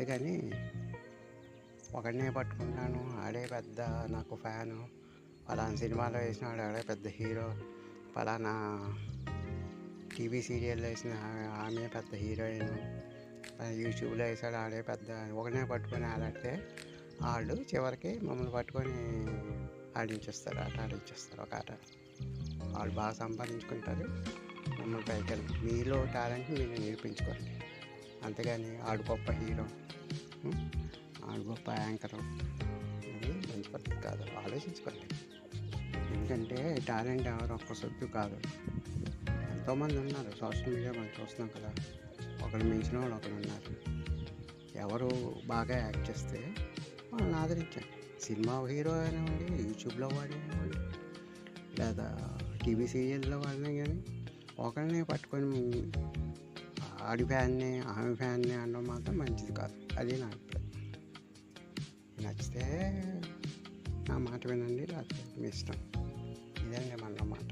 అంతేగాని ఒకడినే పట్టుకుంటాను. ఆడే పెద్ద నాకు ఫ్యాను. పలానా సినిమాలో వేసినాడు ఆడే పెద్ద హీరో. పలానా టీవీ సీరియల్లో వేసిన ఆమె పెద్ద హీరోయిన్. యూట్యూబ్లో వేసాడు ఆడే పెద్ద. ఒకనే పట్టుకొని ఆడితే వాళ్ళు చివరికి మమ్మల్ని పట్టుకొని ఆడించేస్తారు. ఆట ఆడించేస్తారు ఒక ఆట. వాళ్ళు బాగా సంపాదించుకుంటారు. మమ్మల్ని పైకి మీలో టాలెంట్ మీరు నేర్పించుకోండి. అంతేగాని ఆడు గొప్ప హీరో. ఆడు గొప్ప యాంకరు. అది మంచి పద్ధతి కాదు ఆలోచించుకోండి. ఎందుకంటే టాలెంట్ ఎవరు ఒక్క సొత్తు కాదు. ఎంతోమంది ఉన్నారు సోషల్ మీడియా మనం చూస్తున్నాం కదా. ఒకరు మించిన వాళ్ళు ఒకరు ఉన్నారు. ఎవరు బాగా యాక్ట్ చేస్తే వాళ్ళని ఆదరించండి. సినిమా హీరో అయినవ్వండి యూట్యూబ్లో వాడినవ్వండి లేదా టీవీ సీరియల్లో వాడినా కానీ ఒకరిని పట్టుకొని ఆడి ఫ్యాన్ని ఆమె ఫ్యాన్ని అనడం మాత్రం మంచిది కాదు. అది నా అభిప్రాయం. నచ్చితే నా మాట వినండి లేకపోతే మీ ఇష్టం. ఇదే మన మాట